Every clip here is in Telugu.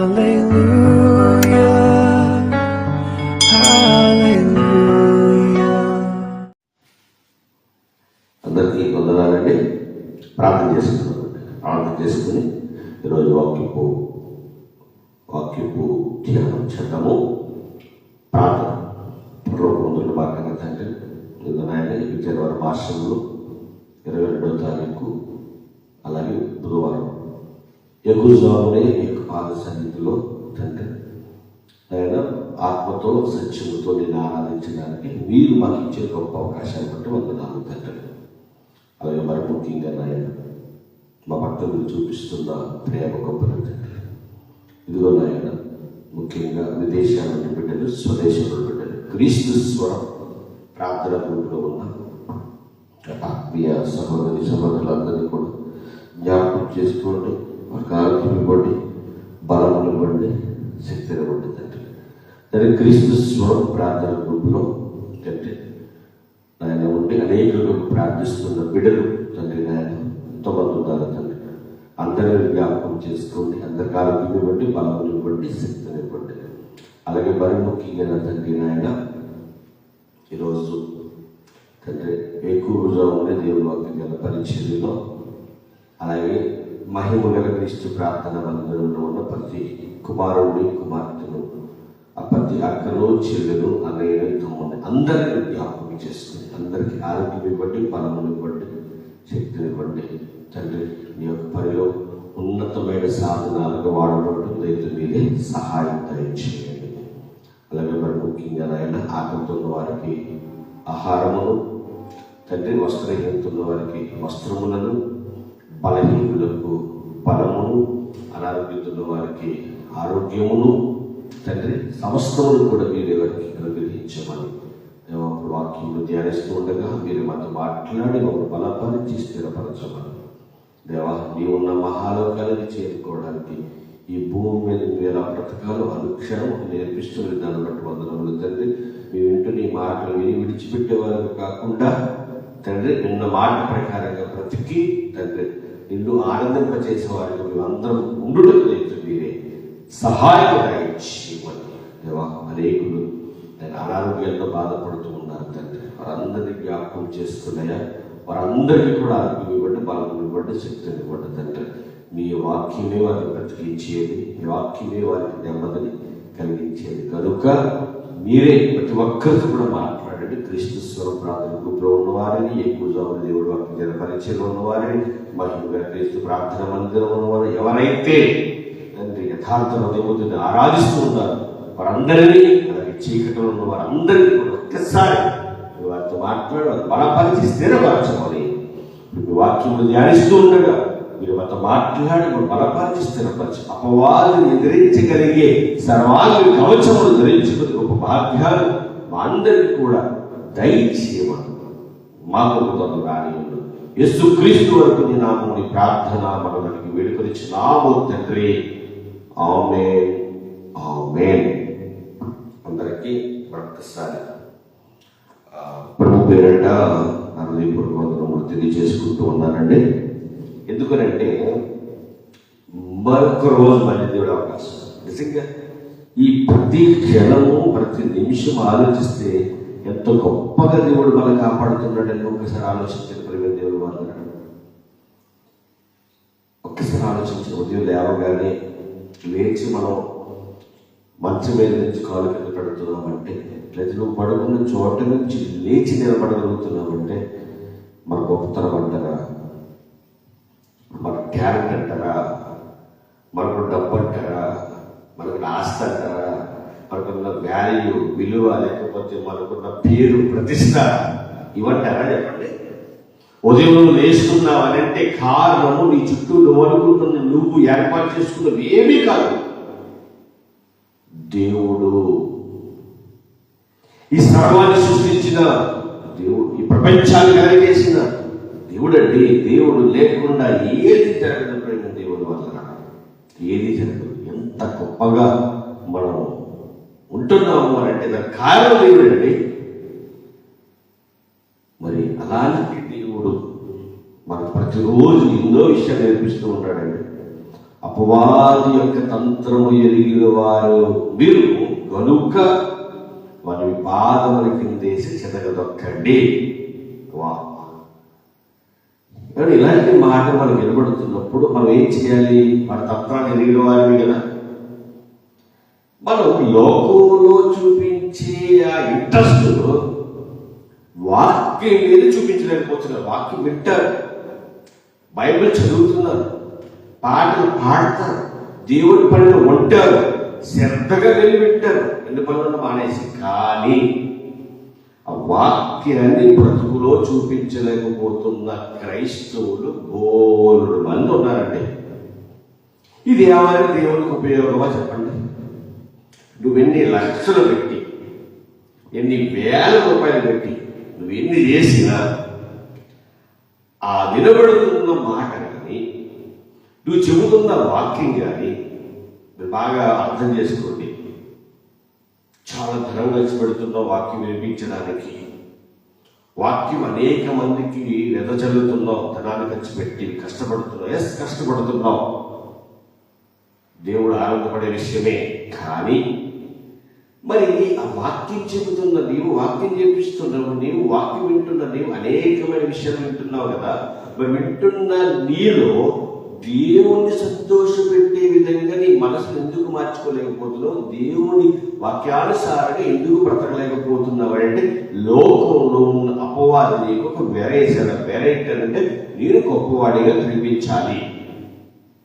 అందరికీ వందనాలండి. ప్రార్థన చేసుకున్నాం ప్రార్థన చేసుకుని ఈరోజు వాక్యపు వాక్యపు ధ్యానం చేద్దాము. ప్రార్థన. పూర్వపందులు భాగంగా తండ్రి ఇది నాయన విజయవాడ మాసంలో ఇరవై రెండవ తారీఖు అలాగే బుధవారం. ఎగుజామునే ఈ యొక్క పాద సన్నిధిలో తండ్రి. ఆయన ఆత్మతో సత్యముతో నేను ఆరాధించడానికి మీరు మాకు ఇచ్చే గొప్ప అవకాశాన్ని బట్టి వందనాలు తండ్రి. అలాగే మరి ముఖ్యంగా నాయన మా పట్ల మీరు చూపిస్తున్న ప్రేమ గొప్పలు తండ్రి. ఇదిగో నాయన ముఖ్యంగా విదేశాల నుండి బిడ్డలు స్వదేశంలో బిడ్డలు క్రీస్తు స్వరం ప్రార్థన గ్రూపులో ఉన్న ఆత్మీయ సహోదరి సహోదరులందరినీ కూడా జ్ఞాపకం చేసుకోండి ఒక ఆరోగ్యం ఇవ్వండి బలం ఇవ్వండి శక్తిని ఇవ్వండి తండ్రి తండ్రి క్రీస్తు స్వరం ప్రార్థన గ్రూపులో తండ్రి నాయన ఉండి అనేకులు ప్రార్థిస్తున్న బిడ్డలు తండ్రి నాయన ఎంతోమంది ఉన్నారు తండ్రి. అందరిని జ్ఞాపకం చేసుకోండి అందరికి ఆరోగ్యం ఇవ్వండి బలం ఇవ్వండి శక్తిని ఇవ్వండి. అలాగే మరి ముఖ్యంగా నా తండ్రి నాయన ఈరోజు తండ్రి ఎక్కువగా ఉండే దేవుని వాక్యం గల పరిచర్యలో అలాగే మహిమ గల క్రీస్తు ప్రార్థన మందిరంలో ఉన్న ప్రతి కుమారుడిని కుమార్తెను ఆ చెల్లెలు అక్కను చెల్లెను అన్నయ్య తమ్ముడిని జ్ఞాపకం చేసుకుని అందరికీ ఆరోగ్యం ఇవ్వండి బలములు ఇవ్వండి శక్తిని ఇవ్వండి. తండ్రి నీ యొక్క పనిలో ఉన్నతమైన సాధనాలుగా వాడబడుతుంది అయితే మీరే సహాయం దయచేయండి. అలాగే మరి ముఖ్యంగా నాయన ఆకలితున్న వారికి ఆహారమును తండ్రి వస్త్రహీనతున్న వారికి వస్త్రములను బలహీనులకు బలమును అనారోగ్యతున్న వారికి ఆరోగ్యమును తండ్రి సమస్తములు కూడా మీరు ఎవరికి అనుగ్రహించమని దేవప్పుడు వాక్యములు ధ్యానిస్తూ ఉండగా మీరు మాతో మాట్లాడి ఒక బలపరిచి స్థిరపరచమని. దేవా నీవు ఉన్న మహాలోకాలని చేరుకోవడానికి ఈ భూమి మీద వేలా బ్రతకాలు అనుక్షణం నేర్పిస్తున్న దాన్ని బట్టి వందనములు తండ్రి. మీ వింటూ నీ మాటలు విని విడిచిపెట్టేవారు కాకుండా తండ్రి నిన్న మాట ప్రకారంగా బ్రతికి తండ్రి నిన్ను ఆనందింపచేసే వారికి మేమందరం లేదు సహాయకుడై చేయమని దేవా అనేకులు నేను అనారోగ్యంతో బాధపడుతూ ఉన్నారు తండ్రి. వారందరినీ జ్ఞాపకం చేసుకున్నాయా వారందరికీ కూడా ఆరోగ్యం ఇవ్వండి బలం ఇవ్వండి శక్తిని ఇవ్వండి తండ్రి. మీ వాక్యమే వారిని బ్రతికించేది మీ వాక్యమే వారికి నెమ్మదిని కలిగించేది. కనుక మీరే ప్రతి ఒక్కరితో కూడా మాట్లాడండి. క్రీస్తు స్వరం ప్రార్థన గ్రూప్లో ఉన్నవారిని ఎక్కువ జాబులు దేవుడు వారికి జన పరిచయంలో ఉన్నవారిని మహిళ క్రీస్తు ప్రార్థన మందిరం ఉన్నవారు ఎవరైతే తండ్రి యథార్థ హృదయముద్దని ఆరాధిస్తూ ఉన్నారు. వారందరినీ అలాగే చీకటిలో ఉన్న వారందరినీ కూడా ఒక్కసారి వారితో మాట్లాడి బలపరిచి స్థిరపరచమని మీ వాక్యములు ధ్యానిస్తూ ఉండగా మీరు మాతో మాట్లాడి బలపరిచి స్థిరపరిచి అపవాదిని ఎదిరించగలిగే సర్వాంగ కవచములు ధరించుకుని గొప్ప భాగ్యాలు మా అందరికీ కూడా దయచేయమని. మాకు తను రాని యేసు క్రీస్తు వరకు నీ నామముని ప్రార్థన మనకి వేడుకొనిచ్చి నామో తండ్రి. ఆమె ఆమె అందరికీ మరొకసారి ఆ, ప్రభు ఇప్పుడు హృదయపూర్వక వందనములు తెలియజేసుకుంటూ ఉన్నానండి. ఎందుకనంటే మరొక రోజు మళ్ళీ దేవుడు అవకాశం నిజంగా ఈ ప్రతి క్షణము ప్రతి నిమిషం ఆలోచిస్తే ఎంతో గొప్పగా దేవుడు మనం కాపాడుతున్నాడని ఒకసారి ఆలోచించిన ప్రేమ దేవుడు వాళ్ళు ఒక్కసారి ఆలోచించిన ఉదయం లేవగానే లేచి మనం మంచం మీద నుంచి కాలు కింద పెడుతున్నామంటే లేదా నువ్వు పడుకున్న చోట నుంచి లేచి నిలబడగలుగుతున్నామంటే మన గొప్పతనం అంటారా? మన టాలెంట్ అంటారా? మనకు డబ్బు అంటారా? మనకు ఆస్తి అంటారా? మనకున్న వాల్యూ విలువ లేకపోతే మనకున్న పేరు ప్రతిష్ట ఇవంటారా చెప్పండి? ఉదయం నువ్వు లేస్తున్నావు అని అంటే కారణము నీ చుట్టూ నువ్వు అనుకుంటున్న నువ్వు ఏర్పాటు చేసుకున్నవి ఏమీ కాదు. దేవుడు ఈ సర్వాన్ని సృష్టించిన దేవుడు ఈ ప్రపంచాన్ని కలిగేసిన దేవుడు అండి దేవుడు లేకుండా ఏది జరగదు ప్రేమ దేవుడు వల్ల ఏది జరగదు. ఎంత గొప్పగా మనం ఉంటున్నాము అని అంటే దాని కారణం దేవుడు అండి మరి అలాంటి ప్రతిరోజు ఎన్నో విషయాలు నేర్పిస్తూ ఉంటాడండి. అపవాది యొక్క తంత్రము ఎరిగిన వారు మీరు కనుక వారి పాదముల కిందేసి చెదగదొక్కండి వా. కానీ ఇలాంటి మాట మనం వినబడుతున్నప్పుడు మనం ఏం చేయాలి? మన తంత్రాన్ని ఎరిగిన వారిని కదా. మనం లోకంలో చూపించే ఆ ఇంట్రెస్ట్ వాక్యం మీద చూపించలేకపోతున్నారు వాక్యం వింటారు. బైబిల్ చదువుతున్నారు పాటలు పాడతారు దేవుడి పనులు ఉంటారు శ్రద్ధగా వెళ్ళి పెట్టారు ఎన్ని పనులను మానేసి. కానీ ఆ వాక్యాన్ని బ్రతుకులో చూపించలేకపోతున్న క్రైస్తవులు గోరుడు మంది ఉన్నారండి. ఇది ఏమైనా దేవునికి ఉపయోగమా చెప్పండి. నువ్వెన్ని లక్షలు పెట్టి ఎన్ని వేల రూపాయలు పెట్టి నువ్వు ఎన్ని చేసినా ఆ వినబడుతున్న మాట కానీ నువ్వు చెబుతున్న వాక్యం కానీ మీరు బాగా అర్థం చేసుకోండి. చాలా ధనం కలిసి పెడుతున్న వాక్యం వినిపించడానికి వాక్యం అనేక మందికి వెదజల్లుతున్నావు ధనాన్ని ఖర్చు పెట్టి కష్టపడుతున్నావు ఎస్ కష్టపడుతున్నావు దేవుడు ఆనందపడే విషయమే కానీ మరి ఆ వాక్యం చెబుతున్న నీవు వాక్యం చేపిస్తున్నావు నీవు వాక్యం వింటున్న నీవు అనేకమైన విషయాలు వింటున్నావు కదా మరి వింటున్న నీలో దేవుణ్ణి సంతోషపెట్టే విధంగా నీ మనసును ఎందుకు మార్చుకోలేకపోతున్నావు? దేవుని వాక్యానుసారంగా ఎందుకు బ్రతకలేకపోతున్నావు అంటే లోకంలో ఉన్న అపవాది నీకు ఒక వెరైసన వెరైటీ అంటే నేను గొప్పవాడిగా కనిపించాలి.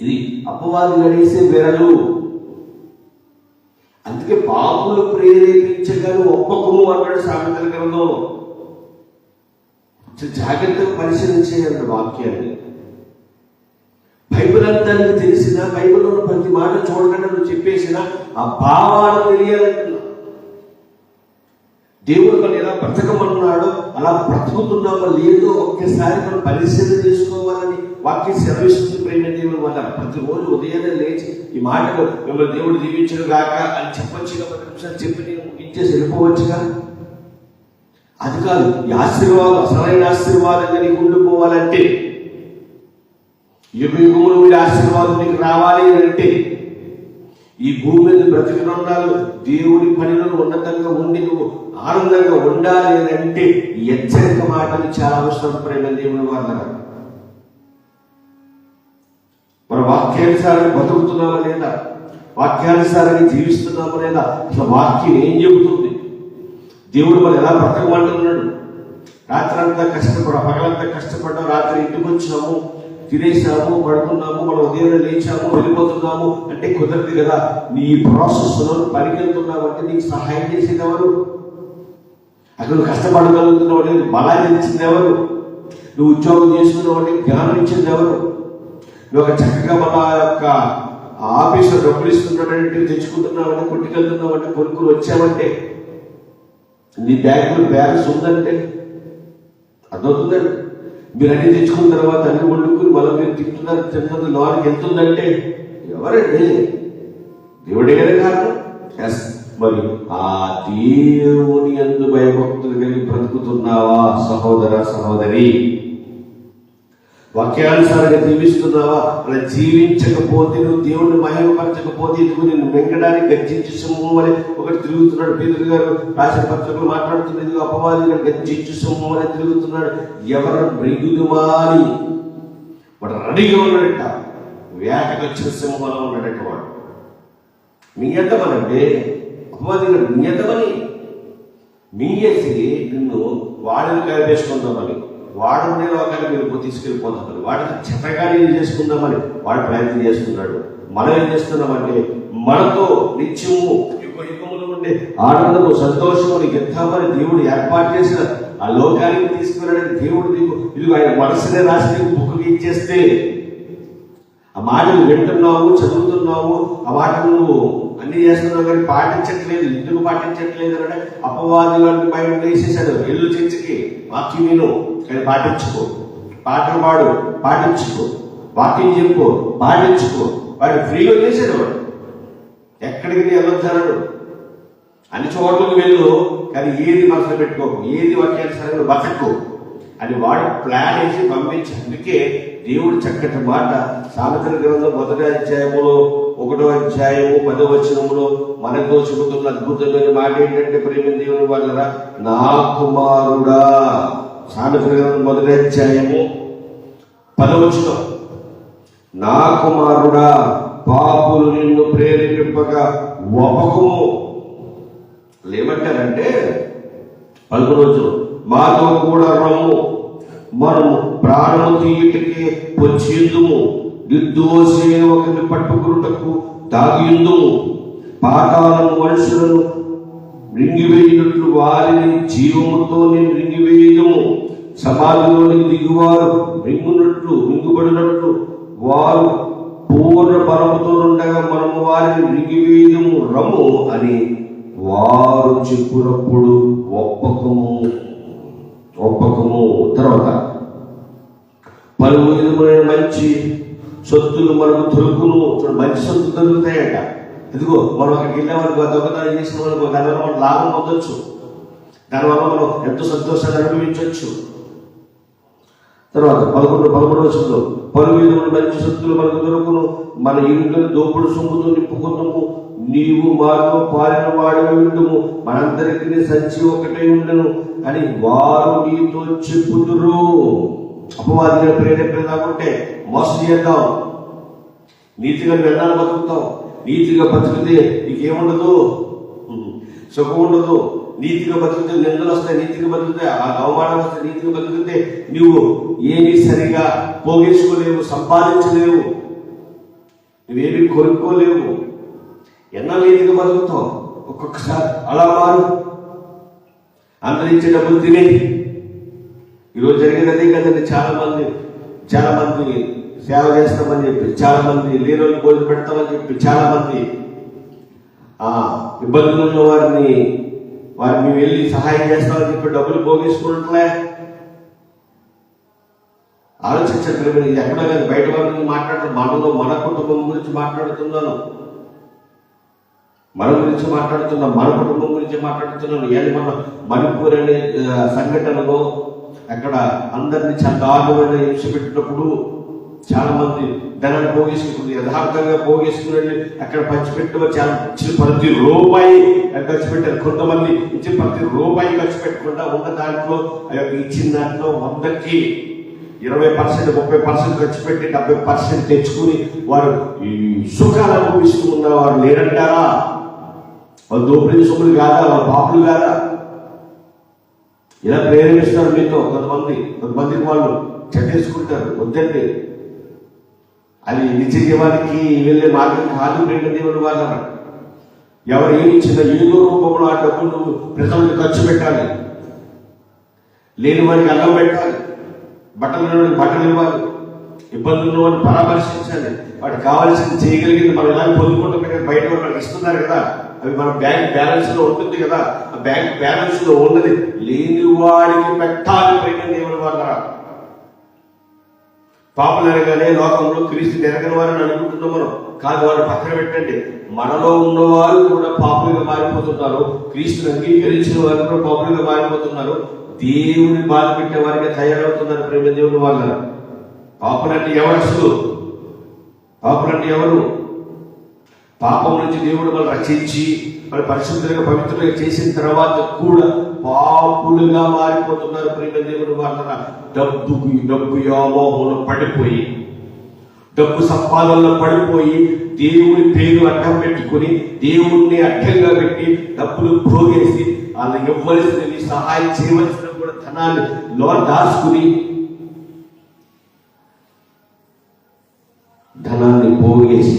ఇది అపవాది నడిసే వెరలు. అందుకే పాపులు ప్రేరేపించగల ఒప్పకము అన్నాడు సామెతల గ్రంథంలో. చాలా జాగ్రత్తగా పరిశీలించేయండి వాక్యాన్ని. బైబిల్ అంతా తెలిసినా తెలిసిన బైబిల్లో ప్రతి మాట చూడకుండా నువ్వు చెప్పేసినా ఆ భావాలు తెలియాలంటే దేవుడు మనం ఎలా బ్రతకమన్నాడో అలా బ్రతుకుతున్నామో లేదో ఒక్కసారి మనం పరిశీలన చేసుకోవాలని వాక్య సెలవిస్తుంది ప్రేమ దేవుడు వల్ల. ప్రతిరోజు ఉదయాన్నే లేచి ఈ మాటలు మిమ్మల్ని దేవుడు దీవించడు కాక అని చెప్పొచ్చుగా. పది నిమిషాలు చెప్పి నేను ముగించేసి వెళ్ళిపోవచ్చుగా? అది కాదు ఈ ఆశీర్వాదం అసలైన ఆశీర్వాదంగా నీకు ఉండిపోవాలంటే యుగ యుగములు ఆశీర్వాదం నీకు రావాలి అని అంటే ఈ భూమి మీద బ్రతికినున్నాడు దేవుడి పనిలో ఉన్నతంగా ఉండి నువ్వు ఆనందంగా ఉండాలి అని అంటే హెచ్చరిక మాటలు చాలా అవసరం ప్రేమ దేవుని వాళ్ళ మన వాక్యానుసారంగా బతుకుతున్నామా లేదా? వాక్యానుసారంగా జీవిస్తున్నామా లేదా? అసలు వాక్యం ఏం చెబుతుంది? దేవుడు మనం ఎలా బ్రతకమంటున్నాడు? రాత్రి అంతా కష్టపడ పగలంతా కష్టపడ్డాం రాత్రి ఇంటికి వచ్చాము తినేసాము పడుకున్నాము మనం ఉదయం లేచాము వెళ్ళిపోతున్నాము అంటే కుదరదు కదా. నీ ప్రాసెస్లో పనికి అంటే నీకు సహాయం చేసేది ఎవరు అక్కడ కష్టపడగలుగుతున్న కష్టపడగలుగుతున్నావు అంటే బలాన్ని ఇచ్చింది ఎవరు నువ్వు ఉద్యోగం చేస్తున్నావు అంటే జ్ఞానం ఇచ్చింది ఎవరు నువ్వు ఒక చక్కగా మన యొక్క ఆఫీసులో డబ్బులు ఇస్తున్నాడంటే తెచ్చుకుంటున్నావు అంటే కొట్టుకెళ్తున్నావు అంటే కొనుక్కుని వచ్చావంటే? నీ బ్యాంకులో బ్యాలెన్స్ ఉందంటే? అర్థమవుతుందండి మీరు అన్ని తెచ్చుకున్న తర్వాత అన్ని వండుకుని మళ్ళీ మీరు తింటున్నారు తిన్నది లోనికి ఎంత ఉందంటే ఎవరండి? దేవుడే కదా కారణం. ఎస్ మరి ఆ దేవుని ఎందు భయభక్తులు కలిగి బ్రతుకుతున్నావా సహోదర సహోదరి? వాక్యానుసారంగా జీవిస్తున్నావా? అలా జీవించకపోతే నువ్వు దేవుణ్ణి మహిమపరచకపోతే ఇదిగో నిన్ను వెంకడానికి గర్జించి సింహం అని ఒకటి తిరుగుతున్నాడు. పేదలు గారు రాసిన పత్రికలు మాట్లాడుతున్నది అపవాది గర్జించు గర్జించి అని తిరుగుతున్నాడు. ఎవరు మృగుదుమా మారి వాడు రెడీగా ఉన్నాడట. వేటకొచ్చిన సింహంలో ఉన్నాడట వాడు. మీ అపవాది గారు మీ నిన్ను వాడిని కలిపేసుకుందామని వాడుండే లోకాన్ని మీరు తీసుకెళ్ళిపోతున్నారు వాడికి చెత్తగానే చేసుకుందామని వాడు ప్రయత్నం చేస్తున్నాడు. మనం ఏం చేస్తున్నామంటే మనతో నిత్యము యుగములు ఉండే ఆనందము సంతోషము నీకు ఎత్తామని దేవుడు ఏర్పాటు చేసిన ఆ లోకానికి తీసుకువెళ్ళడానికి దేవుడు నీకు ఇది ఆయన మనసునే రాసి నీకు బుక్ ఇచ్చేస్తే ఆ మాటలు వింటున్నావు చదువుతున్నావు ఆ మాటలు నువ్వు అన్ని చేస్తున్నావు కానీ పాటించట్లేదు ఎందుకు పాటించట్లేదు అంటే అపవాది వాళ్ళకి బయట వేసేసాడు ఎల్లు చర్చికి వాక్యం విను కానీ పాటించుకో. పాటలు పాడు పాటించుకో. వాక్యం చెప్పుకో పాటించుకో. వాడు ఫ్రీగా చేశాడు వాడు. ఎక్కడికి నీ అన్ని చోట్లకు వెళ్ళు కానీ ఏది మనసులో పెట్టుకోకు ఏది వాక్యానుసారంగా బతకు అని వాడు ప్లాన్ వేసి పంపించి అందుకే దేవుడు చక్కటి మాట సామెతల గ్రంథం మొదటి అధ్యాయములో ఒకటో అధ్యాయము పదో వచనంలో మనతో చెబుతున్న అద్భుతమైన మాట ఏంటంటే ప్రేమ దేవుని వాళ్ళరా నా కుమారుడా. సామెతల మొదటి అధ్యాయము పదవచనం నా కుమారుడా పాపులు నిన్ను ప్రేరేపింపగా ఒపకము లేమంటారంటే పలుకు మాతో కూడా రమ్ము మనము ప్రాణము తీయటికి వచ్చేందుము నిర్దోషైన ఒకరిని పట్టుకున్నటకు తాగియుందుము పాతాలను మనుషులను రింగివేయునట్లు వారిని జీవముతో నేను రింగివేయము సమాధిలోని దిగువారు మింగునట్లు మింగుబడినట్లు వారు పూర్ణ బలముతో ఉండగా మనము వారిని రింగివేయము రము అని వారు చెప్పునప్పుడు ఒప్పకము ఒప్పకము. తర్వాత పలు విధములైన మంచి సొత్తులు మనకు దొరుకును. మంచి సొత్తు దొరుకుతాయట. ఇదిగో మనం అక్కడికి వెళ్ళేవారికి దొంగతనం చేసిన వాళ్ళకు దానివల్ల మనం లాభం పొందొచ్చు. దానివల్ల మనం ఎంతో సంతోషాన్ని అనుభవించవచ్చు తర్వాత పదకొండు పదకొండు వచనంలో పలు మంచి సొత్తులు మనకు దొరుకును. మన ఇంట్లో దోపుడు సొమ్ముతో నింపుకుందాము నీవు మాతో పాలిన వాడివి ఉండుము. మనందరికీ సంచి ఒకటే ఉండను. అని వారు నీతో చెప్పుదురు. అపవాదిగా ప్రేరేపేలాగుంటే మోసం చేద్దాం. నీతిగా వెళ్ళాలి బతుకుతాం నీతిగా బతికితే నీకేముండదు? సుఖం ఉండదు. నీతిగా బతికితే నిందలు వస్తాయి నీతిగా బతికితే ఆ అవమానం వస్తాయి నీతిగా బతికితే నువ్వు ఏమీ సరిగా పోగేసుకోలేవు సంపాదించలేవు. నువ్వేమీ కొనుక్కోలేవు. ఎన్న నీతిగా బతుకుతావు? ఒక్కొక్కసారి అలా మారు. అందరించే డబ్బులు తినేది ఈరోజు జరిగేది అదే కదండి చాలా మంది చాలా మంది సేవ చేస్తామని చెప్పి చాలా మంది లేని వాళ్ళు భోజనం పెడతామని చెప్పి చాలా మంది ఆ ఇబ్బందులు ఉన్న వారిని వారిని వెళ్ళి సహాయం చేస్తామని చెప్పి డబ్బులు పోగేసుకుంటున్నా ఆలోచించట్లేదు మీరు ఇది ఎక్కడో కానీ బయట వారి గురించి మాట్లాడుతూ మనలో మన కుటుంబం గురించి మాట్లాడుతున్నాను. మన గురించి మాట్లాడుతున్నాం మన కుటుంబం గురించి మాట్లాడుతున్నాను. ఏది మన మణిపూర్ అనే సంఘటనలో అక్కడ అందరినీ చాలా దారుణమైన హింస పెట్టినప్పుడు చాలా మంది ధనాన్ని పోగేసుకుంటుంది యథార్థంగా పోగేసుకుని అక్కడ పంచిపెట్టు చాలా ప్రతి రూపాయి ఖర్చు పెట్టారు. కొంతమంది ఇచ్చిన ప్రతి రూపాయి ఖర్చు పెట్టకుండా ఉన్న దాంట్లో ఆ యొక్క ఇచ్చిన దాంట్లో వందకి ఇరవై పర్సెంట్ ముప్పై పర్సెంట్ ఖర్చు పెట్టి డెబ్బై పర్సెంట్ తెచ్చుకుని వారు ఈ సుఖాలు అనుభవిస్తూ ఉన్న వారు లేరంటారా? వాళ్ళు దోపిడీ సొమ్ములు కాదా? వాళ్ళ పాపులు కాదా? ఇలా ప్రేరేపిస్తారు మీతో కొంతమంది కొంతమందికి వాళ్ళు చెట్టేసుకుంటారు వద్దండి. అది నిత్య జీవానికి వెళ్ళే మార్గం కాదు రెండు దేవుడు వాళ్ళ ఎవరు ఏమి ఇచ్చిన ఏదో రూపంలో ఆ డబ్బులు నువ్వు ప్రజలకు ఖర్చు పెట్టాలి. లేని వారికి అల్లం పెట్టాలి. బట్టలు బట్టలు ఇవ్వాలి. ఇబ్బందులు వాడిని పరామర్శించాలి. వాటికి కావాల్సింది చేయగలిగింది మనం ఎలా పొందుకుంటాం బయట వాళ్ళు ఇస్తున్నారు కదా. అవి మన బ్యాంక్ బ్యాలెన్స్లో ఉంటుంది కదా ఆ బ్యాంక్ బ్యాలెన్స్లో ఉన్నది. లేని వాడికి పెట్టాలి పైన దేవుని వాళ్ళ పాపులు అనగానే లోకంలో క్రీస్తు ఎరగని వారని అనుకుంటున్నాం మనం. కాదు వారు పక్కన పెట్టండి. మనలో ఉన్నవారు కూడా పాపులుగా మారిపోతున్నారు. క్రీస్తుని అంగీకరించిన వారు కూడా పాపులుగా మారిపోతున్నారు. దేవుని బాధ పెట్టే వారికి తయారవుతున్నారు ప్రేమ దేవుని వాళ్ళ పాపులంటే ఎవరు అసలు? పాపులంటే ఎవరు? పాపం నుంచి దేవుడు వాళ్ళు రచించి వాళ్ళు పరిశుద్ధంగా పవిత్రంగా చేసిన తర్వాత కూడా పాపులుగా మారిపోతున్నారు. ప్రేమ దేవుడు వాళ్ళ డబ్బుకు డబ్బు వ్యామోహంలో పడిపోయి డబ్బు సంపాదనలో పడిపోయి దేవుని పేరు అడ్డం పెట్టుకుని దేవుణ్ణి అడ్డంగా పెట్టి డబ్బులు భోగేసి వాళ్ళకి ఇవ్వవలసినవి సహాయం చేయవలసిన కూడా ధనాన్ని లో దాచుకుని ధనాన్ని పోగేసి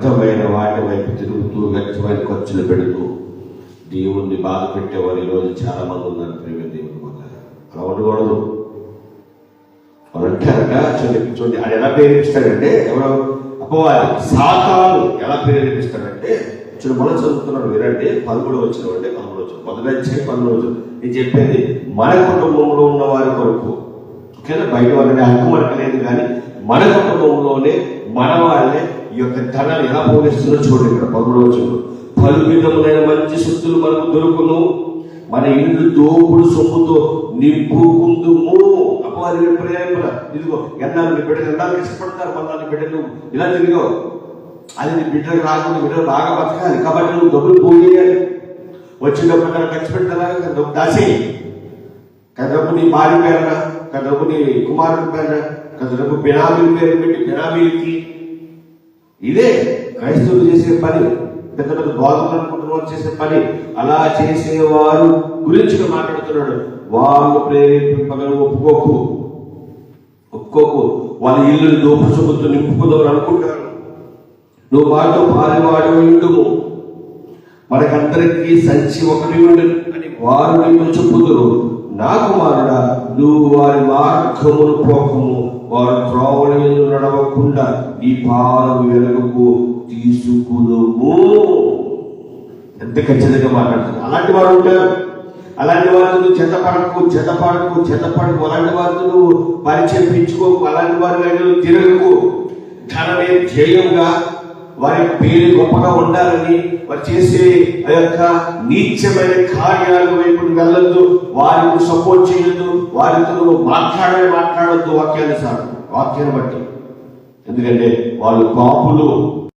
వ్యర్థమైన వాటి వైపు తిరుగుతూ వ్యర్థమైన ఖర్చులు పెడుతూ దేవుణ్ణి బాధ పెట్టేవారు ఈరోజు చాలా మంది ఉన్నారు ప్రేమ దేవుని వల్ల అలా ఉండకూడదు. వాళ్ళు అంటారట చూడండి చూడండి అది ఎలా ప్రేరేపిస్తాడంటే ఎవరో అపవాది సాతాను ఎలా ప్రేరేపిస్తాడంటే చూడు మనం చదువుతున్నాడు వినండి పదమూడు వచ్చిన అంటే పదమూడు వచ్చిన మొదటి వచ్చే పదమూడు వచ్చిన నేను చెప్పేది మన కుటుంబంలో ఉన్న వారి కొరకు. ఓకేనా? బయట వాళ్ళని హక్కు మనకు లేదు కానీ మన కుటుంబంలోనే మన వాళ్ళే ఈ యొక్క ధనాన్ని ఎలా పోగేస్తుందో చూడండి ఇక్కడ పదమూడు వచ్చిన పలు విధములైన మంచి సొత్తులు మనకు దొరుకును. మన ఇల్లు దోపుడు సొమ్ముతో నింపుకుందుము. వారి ప్రేరేపణ ఇదిగో ఎన్నాళ్ళు నీ బిడ్డలు ఎన్నాళ్ళు ఇష్టపడతారు మళ్ళా బిడ్డలు ఇలా తిరిగో అది నీ బిడ్డలు రాకుండా బిడ్డలు బాగా బతకాలి. కాబట్టి నువ్వు డబ్బులు పోయేయాలి వచ్చిన డబ్బులు అక్కడ ఖర్చు పెట్టాలి డబ్బు దాసేయి కదపు నీ భార్య పేరున కదపు నీ కుమారుడి పేరున కదపు బినామీ పేరు పెట్టి బినామీకి ఇదే క్రైస్తవులు చేసే పని. పెద్ద పెద్ద బోధనలు అనుకుంటున్న చేసే పని. అలా చేసేవారు గురించి మాట్లాడుతున్నాడు. వాళ్ళు ప్రేరేపింపగలు ఒప్పుకోకు. ఒప్పుకోకు. వాళ్ళ ఇల్లు దోపు నింపుకుందామని అనుకుంటారు. నువ్వు వాటితో పారివాడు ఉండుము. మనకందరికీ సంచి ఒకటి ఉండదు అని వారు నిన్ను చెప్పుదురు. నా కుమారుడా నువ్వు వారి మార్గమును పోకము. వారు వారి మీద నడవకుండా నీ పాదము వెలుగుకు తీసుకుదము. ఎంత ఖచ్చితంగా మాట్లాడుతుంది అలాంటి వారు ఉంటారు. అలాంటి వారితో నువ్వు చెత్తపడకు చెత్తపడకు చెత్తపడకు అలాంటి వారితో నువ్వు పరిచయం పెంచుకోకు అలాంటి వారి దగ్గర తిరగకు. ధనమే ధ్యేయంగా వారి పేరు గొప్పగా ఉండాలని వారు చేసే ఆ యొక్క నీచమైన కార్యాలు వైపు వెళ్ళొద్దు వారికి సపోర్ట్ చేయొద్దు వారితో నువ్వు మాట్లాడమే మాట్లాడొద్దు వాక్యానుసారం వాక్యాన్ని బట్టి. ఎందుకంటే వాళ్ళు కాపులు